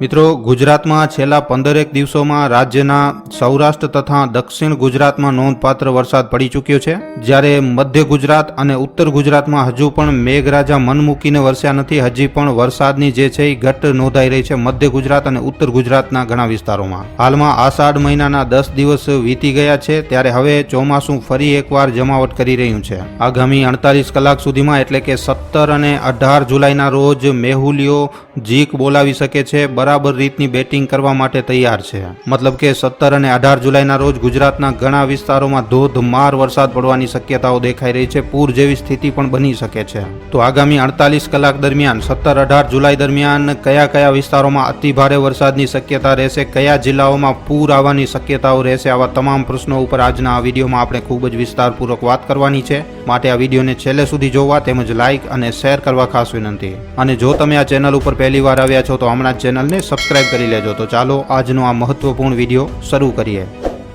મિત્રો, ગુજરાતમાં છેલ્લા પંદરેક દિવસોમાં રાજ્યના સૌરાષ્ટ્ર તથા દક્ષિણ ગુજરાતમાં નોંધપાત્ર વરસાદ પડી ચૂક્યો છે. જ્યારે મધ્ય ગુજરાત અને ઉત્તર ગુજરાતમાં હજુ પણ મેઘરાજા મન મૂકીને વરસ્યા નથી, હજી પણ વરસાદની જે છે એ ઘટ નોંધાઈ રહી છે મધ્ય ગુજરાત અને ઉત્તર ગુજરાતના ઘણા વિસ્તારોમાં. હાલમાં આષાઢ મહિનાના દસ દિવસ વીતી ગયા છે, ત્યારે હવે ચોમાસું ફરી એકવાર જમાવટ કરી રહ્યું છે. આગામી અડતાલીસ કલાક સુધીમાં એટલે કે સત્તર અને અઢાર જુલાઈના રોજ મેહુલીઓ જીક બોલાવી શકે છે બરાબર રીતની બેટિંગ કરવા માટે તૈયાર છે. મતલબ કે સત્તર અને અઢાર જુલાઈના રોજ ગુજરાતના ઘણા વિસ્તારોમાં ધોધમાર વરસાદ પડવાની શક્યતાઓ દેખાઈ રહી છે. પૂર જેવી સ્થિતિ પણ બની શકે છે. તો આગામી અડતાલીસ કલાક દરમિયાન સત્તર અઢાર જુલાઈ દરમિયાન કયા કયા વિસ્તારોમાં અતિભારે વરસાદની શક્યતા રહેશે? કયા જિલ્લાઓમાં પૂર આવવાની શક્યતાઓ રહેશે? આવા તમામ પ્રશ્નો ઉપર આજના આ વિડીયોમાં આપણે ખૂબ જ વિસ્તારપૂર્વક વાત કરવાની છે. માટે આ વિડીયોને છેલ્લે સુધી જોવા તેમજ લાઇક અને શેર કરવા ખાસ વિનંતી. અને જો તમે આ ચેનલ ઉપર પહેલી વાર આવ્યા છો તો હમણાં જ ચેનલને સબસ્ક્રાઇબ કરી લેજો. તો ચાલો આજનો આ મહત્વપૂર્ણ વીડિયો શરૂ કરીએ.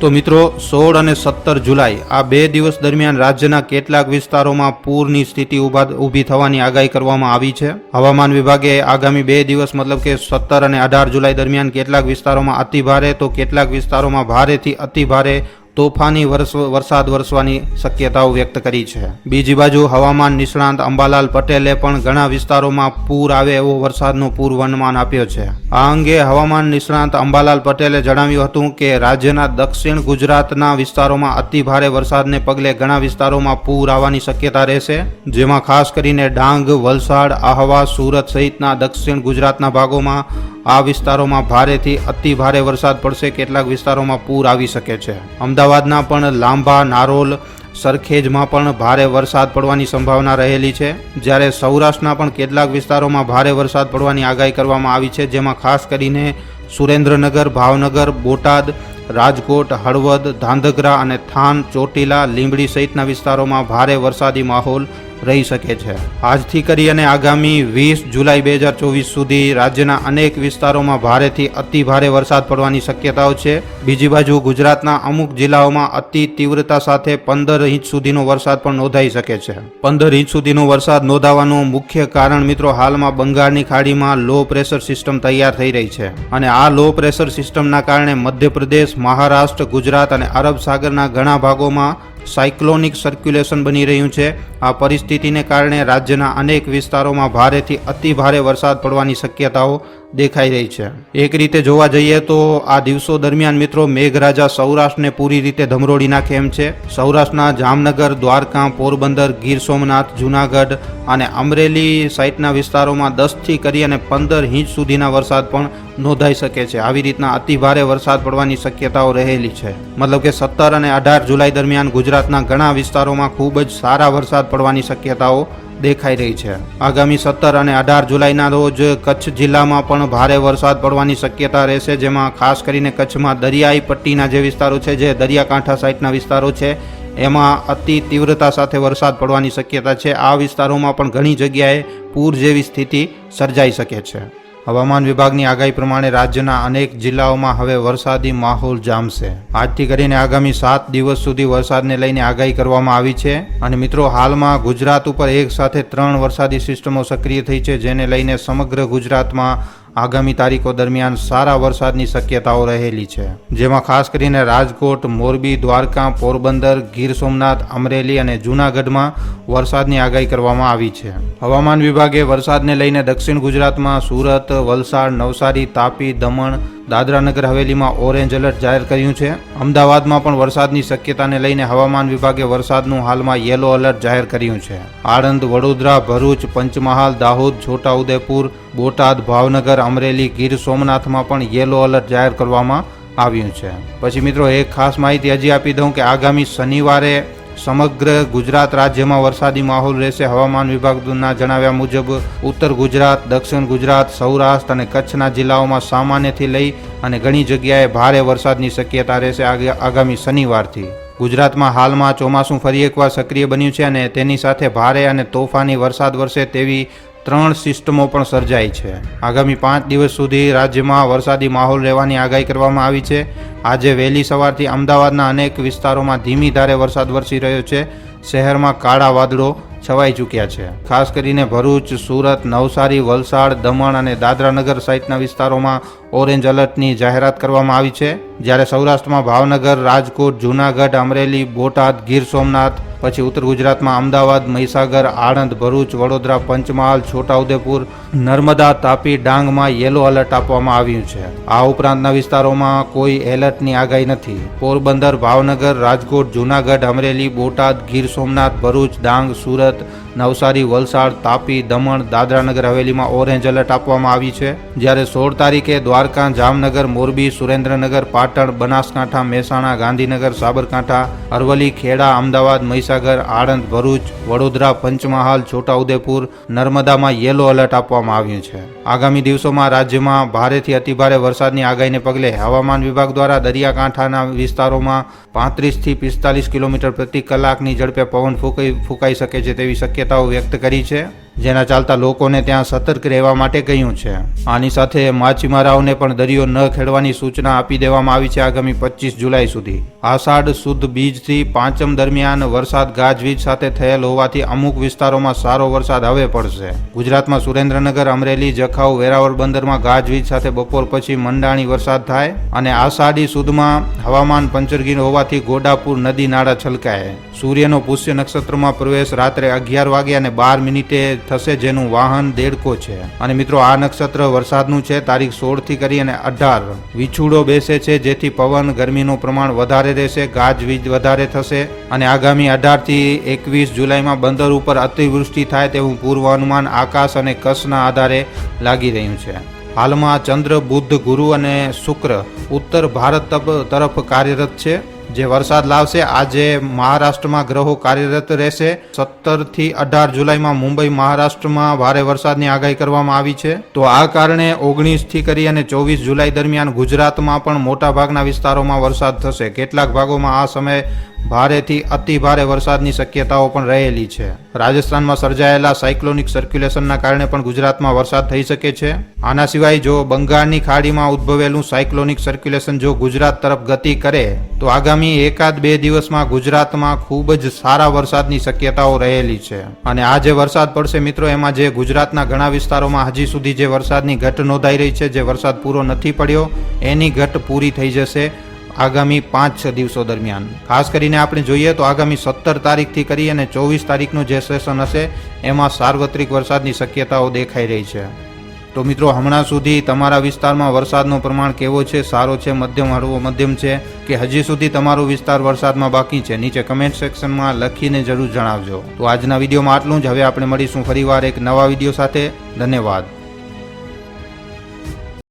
તો મિત્રો, સોળ અને સત્તર જુલાઈ, આ બે દિવસ દરમિયાન રાજ્યના કેટલાક વિસ્તારોમાં પૂરની સ્થિતિ ઊભી થવાની આગાહી કરવામાં આવી છે. હવામાન વિભાગે આગામી બે દિવસ, મતલબ કે સત્તર અને અઢાર જુલાઈ દરમિયાન કેટલાક વિસ્તારોમાં અતિ ભારે તો કેટલાક વિસ્તારોમાં ભારેથી અતિ ભારે તોફાની વરસ વરસાદ વરસવાની શક્યતાઓ વ્યક્ત કરી છે. બીજી બાજુ હવામાન નિષ્ણાંત અંબાલાલ પટેલે પણ ઘણા વિસ્તારોમાં પૂર આવે એવો વરસાદનો પૂર્વાનુમાન આપ્યો છે. આ અંગે હવામાન નિષ્ણાંત અંબાલાલ પટેલે જણાવ્યું હતું કે, રાજ્યના દક્ષિણ ગુજરાતના વિસ્તારોમાં અતિ ભારે વરસાદને પગલે ઘણા વિસ્તારોમાં પૂર આવવાની શક્યતા રહેશે, જેમાં ખાસ કરીને ડાંગ, વલસાડ, આહવા, સુરત સહિતના દક્ષિણ ગુજરાતના ભાગોમાં આ વિસ્તારોમાં ભારેથી અતિ ભારે વરસાદ પડશે. કેટલાક વિસ્તારોમાં પૂર આવી શકે છે. અમદાવાદના પણ લાંબા, નારોલ સરખેજમાં પણ ભારે વરસાદ પડવાની સંભાવના રહેલી છે. જ્યારે સૌરાષ્ટ્રના પણ કેટલાક વિસ્તારોમાં ભારે વરસાદ પડવાની આગાહી કરવામાં આવી છે, જેમાં ખાસ કરીને સુરેન્દ્રનગર, ભાવનગર, બોટાદ, રાજકોટ, હળવદ, ધાંધગ્રા અને થાન, ચોટીલા, લીંબડી સહિતના વિસ્તારોમાં ભારે વરસાદી માહોલ રહી શકે છે. આજથી કરી અને આગામી વીસ જુલાઈ બે હજાર ચોવીસ સુધી રાજ્યના અનેક વિસ્તારોમાં ભારેથી અતિ ભારે વરસાદ પડવાની શક્યતાઓ છે. બીજી બાજુ ગુજરાતના અમુક જિલ્લાઓમાં અતિ તીવ્રતા સાથે પંદર ઇંચ સુધીનો વરસાદ પણ નોંધાઈ શકે છે. પંદર ઇંચ સુધીનો વરસાદ નોંધાવાનું મુખ્ય કારણ મિત્રો હાલમાં બંગાળની ખાડીમાં લો પ્રેશર સિસ્ટમ તૈયાર થઈ રહી છે. અને આ લો પ્રેશર સિસ્ટમના કારણે મધ્યપ્રદેશ, મહારાષ્ટ્ર, ગુજરાત અને અરબ સાગરના ઘણા ભાગોમાં સાયક્લોનિક સર્ક્યુલેશન બની રહ્યું છે. આ પરિસ્થિતિને કારણે રાજ્યના અનેક વિસ્તારોમાં ભારેથી અતિ ભારે વરસાદ પડવાની શક્યતાઓ દેખાઈ રહી છે. એક રીતે જોવા જઈએ તો આ દિવસો દરમિયાન મિત્રો મેઘરાજા સૌરાષ્ટ્રને પૂરી રીતે ધમરોડી નાખે એમ છે. સૌરાષ્ટ્રના જામનગર, દ્વારકા, પોરબંદર, ગીર સોમનાથ, જૂનાગઢ અને અમરેલી સાઇટના વિસ્તારોમાં દસથી કરી અને પંદર ઇંચ સુધીના વરસાદ પણ નોંધાઈ શકે છે. આવી રીતના અતિ ભારે વરસાદ પડવાની શક્યતાઓ રહેલી છે. મતલબ કે સત્તર અને અઢાર જુલાઈ દરમિયાન ગુજરાતના ઘણા વિસ્તારોમાં ખૂબ જ સારા વરસાદ પડવાની શક્યતાઓ દેખાઈ રહી છે. આગામી સત્તર અને અઢાર જુલાઈના રોજ કચ્છ જિલ્લામાં પણ ભારે વરસાદ પડવાની શક્યતા રહેશે, જેમાં ખાસ કરીને કચ્છમાં દરિયાઈ પટ્ટીના જે વિસ્તારો છે, જે દરિયાકાંઠા સાઈડના વિસ્તારો છે, એમાં અતિ તીવ્રતા સાથે વરસાદ પડવાની શક્યતા છે. આ વિસ્તારોમાં પણ ઘણી જગ્યાએ પૂર જેવી સ્થિતિ સર્જાઈ શકે છે. હવામાન વિભાગની આગાહી પ્રમાણે રાજ્યના અનેક જિલ્લાઓમાં હવે વરસાદી માહોલ જામશે. આજથી કરીને આગામી સાત દિવસ સુધી વરસાદને લઈને આગાહી કરવામાં આવી છે અને મિત્રો, હાલમાં ગુજરાત ઉપર એક સાથે ત્રણ વરસાદી સિસ્ટમો સક્રિય થઈ છે, જેને લઈને સમગ્ર ગુજરાતમાં આગામી તારીખો દરમિયાન સારા વરસાદની શક્યતાઓ રહેલી છે, જેમાં ખાસ કરીને રાજકોટ, મોરબી, દ્વારકા, પોરબંદર, ગીર સોમનાથ, અમરેલી અને જૂનાગઢમાં વરસાદની આગાહી કરવામાં આવી છે. હવામાન વિભાગે વરસાદને લઈને દક્ષિણ ગુજરાતમાં સુરત, વલસાડ, નવસારી, તાપી, દમણ દાદરાનગર હવેલીમાં ઓરેન્જ એલર્ટ જાહેર કર્યું છે. અમદાવાદમાં પણ વરસાદની શક્યતાને લઈને હવામાન વિભાગે વરસાદનું હાલમાં યેલો એલર્ટ જાહેર કર્યું છે. આણંદ, વડોદરા, ભરૂચ, પંચમહાલ, દાહોદ, છોટાઉદેપુર, બોટાદ, ભાવનગર, અમરેલી, ગીર સોમનાથમાં પણ યેલો એલર્ટ જાહેર કરવામાં આવ્યું છે. પછી મિત્રો, એક ખાસ માહિતી હજી આપી દઉં કે આગામી શનિવારે સમગ્ર ગુજરાત રાજ્યમાં વરસાદી માહોલ રહેશે. હવામાન વિભાગના જણાવ્યા મુજબ, ઉત્તર ગુજરાત, દક્ષિણ ગુજરાત, સૌરાષ્ટ્ર અને કચ્છના જિલ્લાઓમાં સામાન્યથી લઈ અને ઘણી જગ્યાએ ભારે વરસાદની શક્યતા રહેશે આગામી શનિવારથી. ગુજરાતમાં હાલમાં ચોમાસું ફરી એકવાર સક્રિય બન્યું છે અને તેની સાથે ભારે અને તોફાની વરસાદ વરસે તેવી ત્રણ સિસ્ટમો પણ સર્જાઈ છે. આગામી પાંચ દિવસ સુધી રાજ્યમાં વરસાદી માહોલ રહેવાની આગાહી કરવામાં આવી છે. આજે વહેલી સવારથી અમદાવાદના અનેક વિસ્તારોમાં ધીમી ધારે વરસાદ વરસી રહ્યો છે. શહેરમાં કાળા વાદળો છવાઈ ચૂક્યા છે. ખાસ કરીને ભરૂચ, સુરત, નવસારી, વલસાડ, દમણ અને દાદરાનગર સહિતના વિસ્તારોમાં ઓરેન્જ એલર્ટની જાહેરાત કરવામાં આવી છે. જ્યારે સૌરાષ્ટ્રમાં ભાવનગર, રાજકોટ, જૂનાગઢ, અમરેલી, બોટાદ, ગીર સોમનાથ પછી ઉત્તર ગુજરાતમાં અમદાવાદ, મહીસાગર, આણંદ, ભરૂચ, વડોદરા, પંચમહાલ, છોટાઉદેપુર, નર્મદા, તાપી, ડાંગમાં યેલો એલર્ટ આપવામાં આવ્યું છે. આ ઉપરાંતના વિસ્તારોમાં કોઈ એલર્ટની આગાહી નથી. પોરબંદર, ભાવનગર, રાજકોટ, જૂનાગઢ, અમરેલી, બોટાદ, ગીર સોમનાથ, ભરૂચ, ડાંગ, સુરત નવસારી, વલસાડ, તાપી, દમણ, દાદરાનગર હવેલીમાં ઓરેન્જ એલર્ટ આપવામાં આવી છે. જ્યારે સોળ તારીખે દ્વારકા, જામનગર, મોરબી, સુરેન્દ્રનગર, પાટણ, બનાસકાંઠા, મહેસાણા, ગાંધીનગર, સાબરકાંઠા અરવલી ખેડા, અમદાવાદ, મહીસાગર, આણંદ, ભરૂચ, વડોદરા, પંચમહાલ, છોટાઉદેપુર, નર્મદામાં યેલો એલર્ટ આપવામાં આવ્યું છે. આગામી દિવસોમાં રાજ્યમાં ભારેથી અતિભારે વરસાદની આગાહીને પગલે હવામાન વિભાગ દ્વારા દરિયાકાંઠાના વિસ્તારોમાં પાંત્રીસથી પિસ્તાલીસ કિલોમીટર પ્રતિ કલાકની ઝડપે પવન ફૂંકાઈ ફૂંકાઈ શકે છે તેવી શક્યતાઓ વ્યક્ત કરી છે જેના ચાલતા લોકોને ત્યાં સતર્ક રહેવા માટે કહ્યું છે. આની સાથે માછીમારાઓને પણ દરિયો ન ખેડવાની સૂચના આપી દેવામાં આવી છે આગામી પચીસ જુલાઈ સુધી. આષાઢ શુદ્ધ બીજથી પાંચમ દરમિયાન વરસાદ ગાજવીજ સાથે થયેલ હોવાથી અમુક વિસ્તારોમાં સારો વરસાદ હવે પડશે. ગુજરાતમાં સુરેન્દ્રનગર, અમરેલી, જખાઉ, વેરાવળ બંદરમાં ગાજવીજ સાથે બપોર પછી મંડાણી વરસાદ થાય અને આષાઢી સુદમાં હવામાન પંચરગીર હોવાથી ગોડાપુર નદી નાળા છલકાય. સૂર્યનો પુષ્ય નક્ષત્રમાં પ્રવેશ રાત્રે અગિયાર વાગે અને બાર મિનિટે થશે જેનું વાહન દેડકો છે. અને મિત્રો, આ નક્ષત્ર વરસાદનું છે, તારીખ સોળથી કરી અને અઢાર. વિછુડો બેસે છે, જેથી પવન ગરમીનું પ્રમાણ વધારે રહેશે ગાજવીજ વધારે થશે. અને આગામી અઢારથી એકવીસ જુલાઈમાં બંદર ઉપર અતિવૃષ્ટિ થાય તેવું પૂર્વ અનુમાન આકાશ અને કચ્છના આધારે લાગી રહ્યું છે. હાલમાં ચંદ્ર, બુધ, ગુરુ અને શુક્ર ઉત્તર ભારત તરફ કાર્યરત છે. જે વરસાદ લાવશે, આજે મહારાષ્ટ્રમાં ગ્રહો કાર્યરત રહેશે. સત્તરથી અઢાર જુલાઈમાં મુંબઈ, મહારાષ્ટ્રમાં ભારે વરસાદની આગાહી કરવામાં આવી છે. તો આ કારણે ઓગણીસથી કરી અને ચોવીસ જુલાઈ દરમિયાન ગુજરાતમાં પણ મોટાભાગના વિસ્તારોમાં વરસાદ થશે. કેટલાક ભાગોમાં આ સમયે ભારેથી અતિ ભારે વરસાદની શક્યતાઓ પણ રહેલી છે. રાજસ્થાનમાં સર્જાયેલા સાયક્લોનિક સર્ક્યુલેશનના કારણે પણ ગુજરાતમાં વરસાદ થઈ શકે છે. આના સિવાય જો બંગાળની ખાડીમાં ઉદ્ભવેલું સાયક્લોનિક સર્ક્યુલેશન જો ગુજરાત તરફ ગતિ કરે, તો આગામી એકાદ બે દિવસમાં ગુજરાતમાં ખૂબ જ સારા વરસાદની શક્યતાઓ રહેલી છે. અને આ જે વરસાદ પડશે મિત્રો, એમાં જે ગુજરાતના ઘણા વિસ્તારોમાં હજી સુધી જે વરસાદની ઘટ નોંધાઈ રહી છે, જે વરસાદ પૂરો નથી પડ્યો, એની ઘટ પૂરી થઈ જશે. આગામી પાંચ, છ દિવસો દરમિયાન. ખાસ કરીને આપણે જોઈએ તો આગામી સત્તર તારીખથી કરી અને ચોવીસ તારીખનું જે સેશન હશે, એમાં સાર્વત્રિક વરસાદની શક્યતાઓ દેખાઈ રહી છે. તો મિત્રો, હમણાં સુધી તમારા વિસ્તારમાં વરસાદનું પ્રમાણ કેવો છે? સારો છે, મધ્યમ હળવો, મધ્યમ છે? કે હજી સુધી તમારો વિસ્તાર વરસાદમાં બાકી છે? નીચે કમેન્ટ સેક્શનમાં લખીને જરૂર જણાવજો. તો આજના વિડીયોમાં આટલું જ. હવે આપણે મળીશું ફરીવાર એક નવા વીડિયો સાથે. ધન્યવાદ.